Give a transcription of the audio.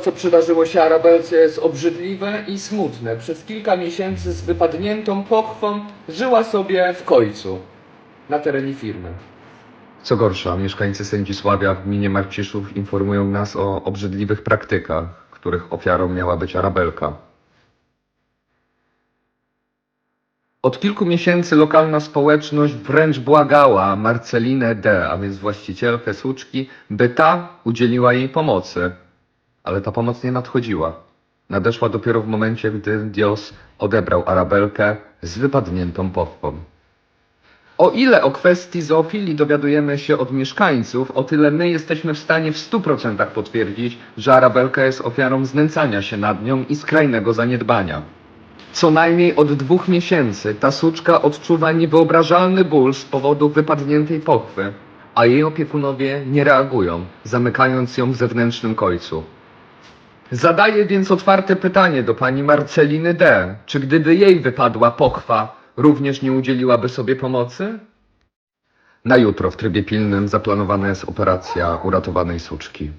co przydarzyło się Arabelce jest obrzydliwe i smutne. Przez kilka miesięcy z wypadniętą pochwą żyła sobie w końcu na terenie firmy. Co gorsza, mieszkańcy Sędzisławia w gminie Marciszów informują nas o obrzydliwych praktykach, których ofiarą miała być Arabelka. Od kilku miesięcy lokalna społeczność wręcz błagała Marcelinę D., a więc właścicielkę suczki, by ta udzieliła jej pomocy. Ale ta pomoc nie nadchodziła. Nadeszła dopiero w momencie, gdy Dios odebrał Arabelkę z wypadniętą pochwą. O ile o kwestii zoofilii dowiadujemy się od mieszkańców, o tyle my jesteśmy w stanie w 100% potwierdzić, że Arabelka jest ofiarą znęcania się nad nią i skrajnego zaniedbania. Co najmniej od dwóch miesięcy ta suczka odczuwa niewyobrażalny ból z powodu wypadniętej pochwy, a jej opiekunowie nie reagują, zamykając ją w zewnętrznym końcu. Zadaję więc otwarte pytanie do pani Marceliny D. Czy gdyby jej wypadła pochwa, również nie udzieliłaby sobie pomocy? Na jutro w trybie pilnym zaplanowana jest operacja uratowanej suczki.